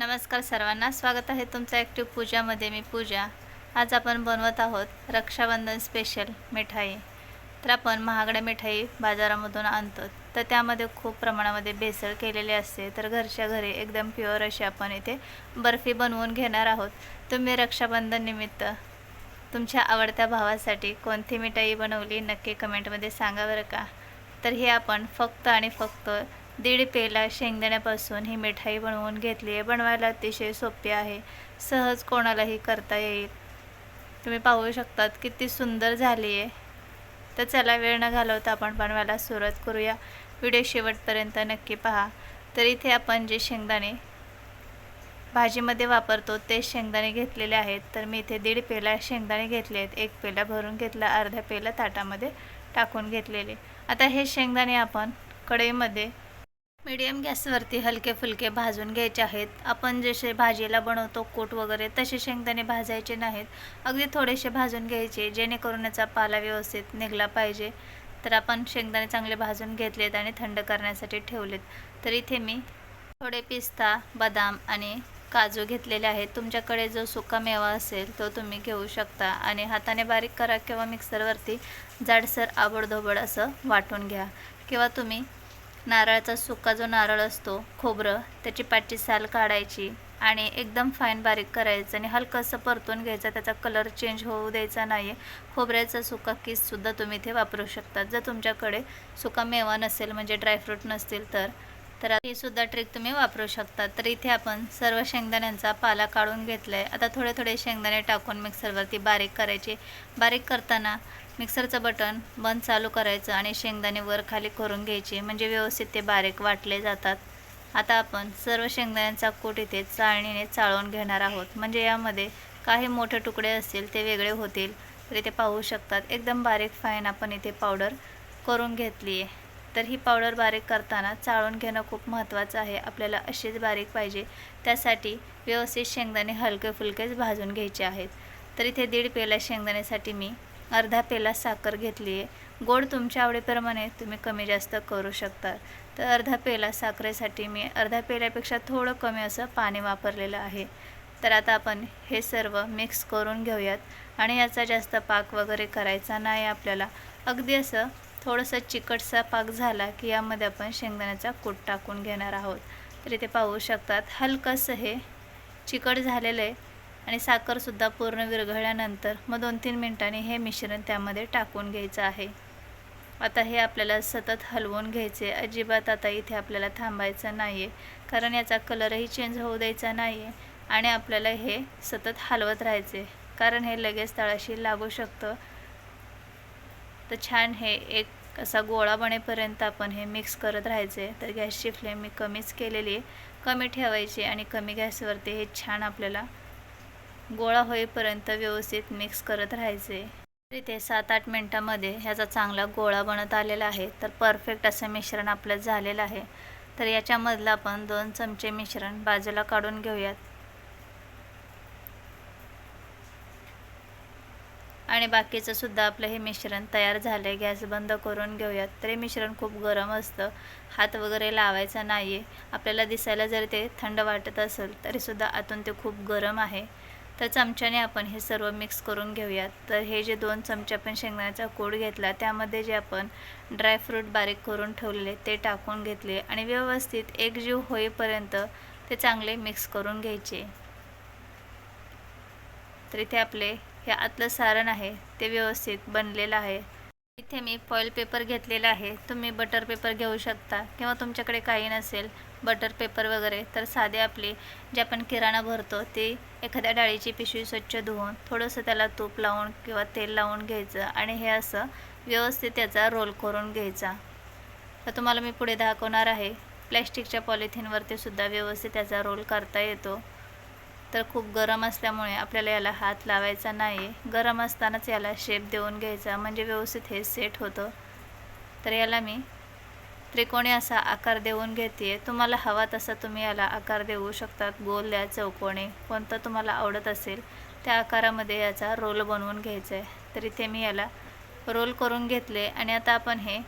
नमस्कार सर्वांना. स्वागत आहे तुमचं ॲक्टिव्ह पूजामध्ये. मी पूजा. आज आपण बनवत आहोत रक्षाबंधन स्पेशल मिठाई. तर आपण महागड्या मिठाई बाजारामधून आणतो. तर त्यामध्ये खूप प्रमाणामध्ये भेसळ केलेली असते. तर घरच्या घरी एकदम प्युअर अशी आपण इथे बर्फी बनवून घेणार आहोत. तुम्ही रक्षाबंधन निमित्त तुमच्या आवडत्या भावासाठी कोणती मिठाई बनवली नक्की कमेंटमध्ये सांगा बरं का? तर हे आपण फक्त आणि फक्त दीड पेला शेंगदाण्यापासून ही मिठाई बनवून घेतली आहे. बनवायला अतिशय सोपी आहे. सहज कोणालाही करता येईल. तुम्ही पाहू शकतात किती सुंदर झाली आहे. तर चला वेळ न घालवता आपण बनवायला सुरुवात करूया. व्हिडिओ शेवटपर्यंत नक्की पहा. तर इथे आपण जे शेंगदाणे भाजीमध्ये वापरतो ते शेंगदाणे घेतलेले आहेत. तर मी इथे दीड पेला शेंगदाणे घेतले आहेत. एक पेला भरून घेतला अर्ध्या पेला ताटामध्ये टाकून घेतलेले. आता हे शेंगदाणे आपण कढईमध्ये मीडियम गॅसवरती हलके फुलके भाजून घ्यायचे आहेत. आपण जसे भाजीला बनवतो कूट वगैरे तसे शेंगदाणे भाजायचे नाहीत. अगदी थोडेसे भाजून घ्यायचे जेणेकरून याचा पाला व्यवस्थित निघला पाहिजे. तर आपण शेंगदाणे चांगले भाजून घेतलेत आणि थंड करण्यासाठी ठेवलेत. तर इथे मी थोडे पिस्ता बदाम आणि काजू घेतलेले आहेत. तुमच्याकडे जो सुका मेवा असेल तो तुम्ही घेऊ शकता आणि हाताने बारीक करा किंवा मिक्सरवरती जाडसर आबडधोबड असं वाटून घ्या. किंवा तुम्ही नारळाचा सुका जो नारळ असतो खोबरं त्याची पाची साल काढायची आणि एकदम फाईन बारीक करायचं आणि हलकंसं परतून घ्यायचं त्याचा कलर चेंज होऊ द्यायचा नाही आहे खोबऱ्याचा सुका किससुद्धा तुम्ही इथे वापरू शकता. जर तुमच्याकडे सुका मेवा नसेल म्हणजे ड्रायफ्रूट नसतील तर तर ही सुद्धा ट्रिक तुम्ही वापरू शकता. तर इथे आपण सर्व शेंगदाण्यांचा पाला काढून घेतला आहे आता थोडे थोडे शेंगदाणे टाकून मिक्सरवरती बारीक करायचे. बारीक करताना मिक्सरचं बटन बंद चालू करायचं आणि शेंगदाणे वर खाली करून घ्यायचे. म्हणजे व्यवस्थित ते बारीक वाटले जातात. आता आपण सर्व शेंगदाण्यांचा कूट इथे चाळणीने चाळून घेणार आहोत. म्हणजे यामध्ये काही मोठे तुकडे असतील ते वेगळे होतील. तर इथे पाहू शकतात एकदम बारीक फाईन आपण इथे पावडर करून घेतली आहे तर ही पावडर बारीक करताना चाळून घेणं खूप महत्त्वाचं आहे. आपल्याला अशीच बारीक पाहिजे. त्यासाठी व्यवस्थित शेंगदाणे हलके फुलकेच भाजून घ्यायचे आहेत. तर इथे दीड पेला शेंगदाण्यासाठी मी अर्धा पेला साखर घेतली आहे. गोड तुमच्या आवडीप्रमाणे तुम्ही कमी जास्त करू शकता. तर अर्धा पेला साखरेसाठी मी अर्धा पेल्यापेक्षा थोडं कमी असं पाणी वापरलेलं आहे. तर आता आपण हे सर्व मिक्स करून घेऊयात. आणि याचा जास्त पाक वगैरे करायचा नाही आपल्याला. अगदी असं थोडंसं चिकटसा पाक झाला की यामध्ये आपण शेंगदाण्याचा कूट टाकून घेणार आहोत. तर इथे पाहू शकतात हलकंसं हे चिकट झालेलं आहे आणि साखरसुद्धा पूर्ण विरघळल्यानंतर मग दोन तीन मिनटांनी हे मिश्रण त्यामध्ये टाकून घ्यायचं आहे. आता हे आपल्याला सतत हलवून घ्यायचे अजिबात आता इथे आपल्याला थांबायचं नाही आहे कारण याचा कलरही चेंज होऊ द्यायचा नाही आहे आणि आपल्याला हे सतत हलवत राहायचे कारण हे लगेच तळाशी लागू शकतं. तर छान हे एक असा गोळा बनेपर्यंत आपण हे मिक्स करत राहायचे. तर गॅसची फ्लेम मी कमीच केलेली आहे. कमी ठेवायची आणि कमी गॅसवरती हे छान आपल्याला गोळा होईपर्यंत व्यवस्थित मिक्स करत राहायचे. इथे सात आठ मिनटामध्ये ह्याचा चांगला गोळा बनत आलेला आहे. तर परफेक्ट असं मिश्रण आपलं झालेलं आहे. तर याच्यामधलं आपण दोन चमचे मिश्रण बाजूला काढून घेऊयात. आणि बाकीचं सुद्धा आपलं हे मिश्रण तयार झालं आहे गॅस बंद करून घेऊयात. तर हे मिश्रण खूप गरम असतं. हात वगैरे लावायचा नाही आहे आपल्याला दिसायला जर ते थंड वाटत असेल तरीसुद्धा आतून ते खूप गरम आहे. तर चमच्याने आपण हे सर्व मिक्स करून घेऊयात. तर हे जे दोन चमचे आपण शेंगदाण्याचा कूड घेतला त्यामध्ये जे आपण ड्रायफ्रूट बारीक करून ठेवलेले ते टाकून घेतले आणि व्यवस्थित एकजीव होईपर्यंत ते चांगले मिक्स करून घ्यायचे. तर इथे आपले हे आतलं सारण आहे ते व्यवस्थित बनलेलं आहे. इथे मी फॉईल पेपर घेतलेला आहे. तुम्ही बटर पेपर घेऊ शकता किंवा तुमच्याकडे काही नसेल बटर पेपर वगैरे तर साधे आपले जे आपण किराणा भरतो ते एखाद्या डाळीची पिशवी स्वच्छ धुवून थोडंसं त्याला तूप लावून किंवा तेल लावून घ्यायचं आणि हे असं व्यवस्थित त्याचा रोल करून घ्यायचा. तर तुम्हाला मी पुढे दाखवणार आहे. प्लॅस्टिकच्या पॉलिथिनवरती सुद्धा व्यवस्थित त्याचा रोल करता येतो. तर खूप गरम असल्यामुळे आपल्याला याला हात लावायचा नाही गरम असतानाच याला शेप देऊन घ्यायचा म्हणजे व्यवस्थित हे सेट होतं. तर याला मी त्रिकोणी असा आकार देऊन घेते तुम्हाला हवा तसा तुम्ही याला आकार देऊ शकतात. गोल द्या चौकोणी. कोणतं तुम्हाला आवडत असेल त्या आकारामध्ये याचा रोल बनवून घ्यायचा आहे तर इथे मी याला रोल करून घेतले आणि आता आपण हे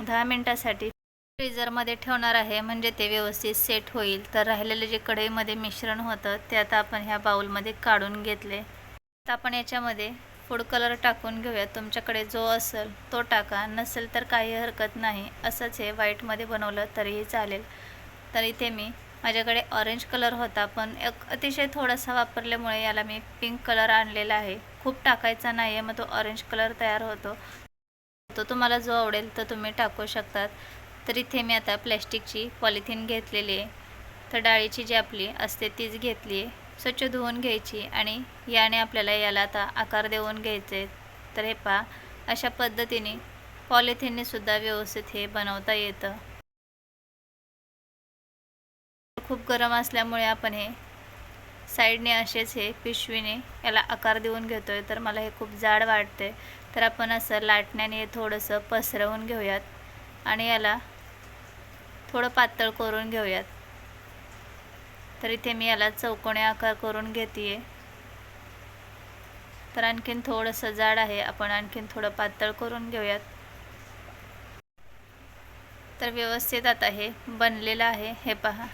दहा मिनटासाठी फ्रीझरमध्ये ठेवणार आहे म्हणजे ते व्यवस्थित सेट होईल. तर राहिलेलं जे कढईमध्ये मिश्रण होतं ते आता आपण ह्या बाउलमध्ये काढून घेतले. आता आपण याच्यामध्ये फूड कलर टाकून घेऊया. तुमच्याकडे जो असेल तो टाका. नसेल तर काही हरकत नाही. असंच हे व्हाईटमध्ये बनवलं तरीही चालेल. तर इथे मी माझ्याकडे ऑरेंज कलर होता पण एक अतिशय थोडासा वापरल्यामुळे याला मी पिंक कलर आणलेला आहे. खूप टाकायचा नाही आहे मग तो ऑरेंज कलर तयार होतो. तो तुम्हाला जो आवडेल तो तुम्ही टाकू शकतात. तर इथे मी आता प्लॅस्टिकची पॉलिथिन घेतलेली आहे. तर डाळीची जी आपली असते तीच घेतली आहे. स्वच्छ धुवून घ्यायची आणि याने आपल्याला याला आता आकार देऊन घ्यायचे तर हे पहा अशा पद्धतीने पॉलिथिननेसुद्धा व्यवस्थित हे बनवता येतं. खूप गरम असल्यामुळे आपण हे साईडने असेच हे पिशवीने याला आकार देऊन घेतो आहे तर मला हे खूप जाड वाटते तर आपण असं लाटण्याने थोडंसं पसरवून घेऊयात आणि याला थोडं पातळ करून घेऊयात. तर इथे मी याला चौकोनी आकार करून घेते तर आणखीन थोडंसं जाड आहे आपण आणखीन थोडं पातळ करून घेऊयात. तर व्यवस्थित आता हे बनलेलं आहे हे पहा.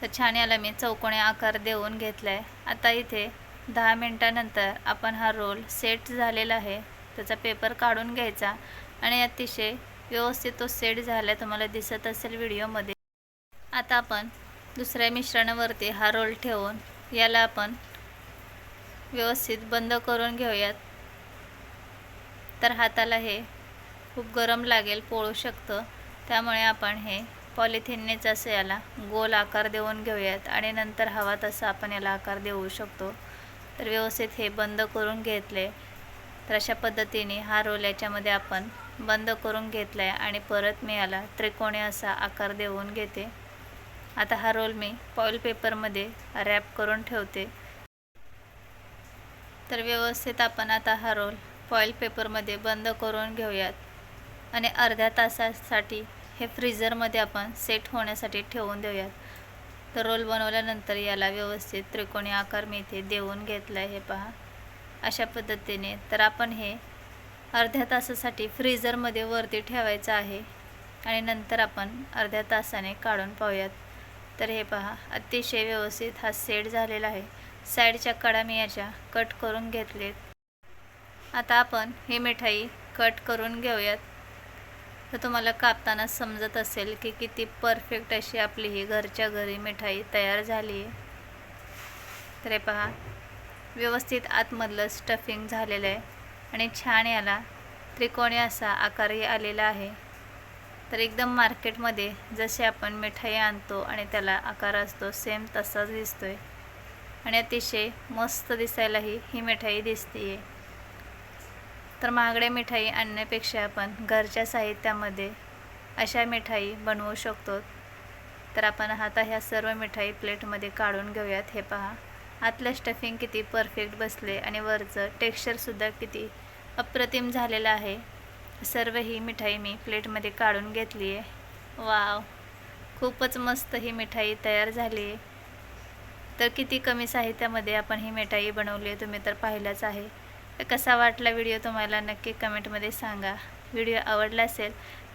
तर छान याला मी चौकोनी आकार देऊन घेतला आहे आता इथे दहा मिनटानंतर आपण हा रोल सेट झालेला आहे. त्याचा पेपर काढून घ्यायचा आणि अतिशय व्यवस्थित तो सेट झाला तुम्हाला दिसत असेल व्हिडिओमध्ये. आता आपण दुसऱ्या मिश्रणावरती हा रोल ठेवून याला आपण व्यवस्थित बंद करून घेऊयात. तर हाताला हे खूप गरम लागेल पोळू शकतं. त्यामुळे आपण हे पॉलिथिननेच असं याला गोल आकार देऊन घेऊयात आणि नंतर हवा तसा आपण याला आकार देऊ शकतो. तर व्यवस्थित हे बंद करून घेतले. तर अशा पद्धतीने हा रोल याच्यामध्ये आपण बंद करून घेतला आहे आणि परत मी याला त्रिकोणी असा आकार देऊन घेते. आता हा रोल मी पॉईल पेपरमध्ये रॅप करून ठेवते. तर व्यवस्थित आपण आता हा रोल फॉईल पेपरमध्ये बंद करून घेऊयात. आणि अर्ध्या तासासाठी हे फ्रीझरमध्ये आपण सेट होण्यासाठी ठेवून देऊयात. तर रोल बनवल्यानंतर याला व्यवस्थित त्रिकोणी आकार मी इथे देऊन घेतला आहे हे पहा. अशा पद्धतीने तर आपण हे अर्ध्या तासासाठी फ्रीझरमध्ये वरती ठेवायचं आहे. आणि नंतर आपण अर्ध्या तासाने काढून पाहूयात. तर हे पहा अतिशय व्यवस्थित हा सेट झालेला आहे. साईडच्या कडा मी याच्या कट करून घेतलेत. आता आपण ही मिठाई कट करून घेऊयात. तर तुम्हाला कापताना समजत असेल की किती परफेक्ट अशी आपली ही घरच्या घरी मिठाई तयार झाली आहे. तर हे पहा व्यवस्थित आतमधलं स्टफिंग झालेलं आहे. आणि छान याला. त्रिकोणी असा आकारही आलेला आहे. तर एकदम मार्केटमध्ये जसे आपण मिठाई आणतो आणि त्याला आकार असतो सेम तसाच दिसतो आहे आणि अतिशय मस्त दिसायलाही ही मिठाई दिसते आहे तर महागड्या मिठाई आणण्यापेक्षा आपण घरच्या साहित्यामध्ये अशा मिठाई बनवू शकतो. तर आपण आता ह्या सर्व मिठाई प्लेटमध्ये काढून घेऊयात हे पहा. आतलं स्टफिंग किती परफेक्ट बसले आणि वरचं टेक्स्चरसुद्धा किती अप्रतिम झालेलं आहे. सर्व ही मिठाई मी प्लेटमध्ये काढून घेतली आहे. वाव! खूपच मस्त ही मिठाई तयार झाली आहे. तर किती कमी साहित्यामध्ये आपण ही मिठाई बनवली आहे तुम्ही तर पाहिलाच आहे. तर कसा वाटला व्हिडिओ तुम्हाला नक्की कमेंटमध्ये सांगा. व्हिडिओ आवडला असेल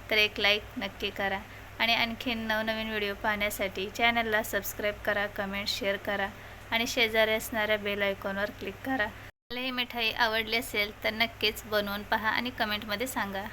तर एक लाईक नक्की करा. आणि आणखीन नवनवीन व्हिडिओ पाहण्यासाठी चॅनलला सबस्क्राईब करा कमेंट शेअर करा. आणि शेजारी असणाऱ्या बेल आयकॉनवर क्लिक करा. मला ही मिठाई आवडली असेल तर नक्कीच बनवून पहा आणि कमेंटमध्ये सांगा.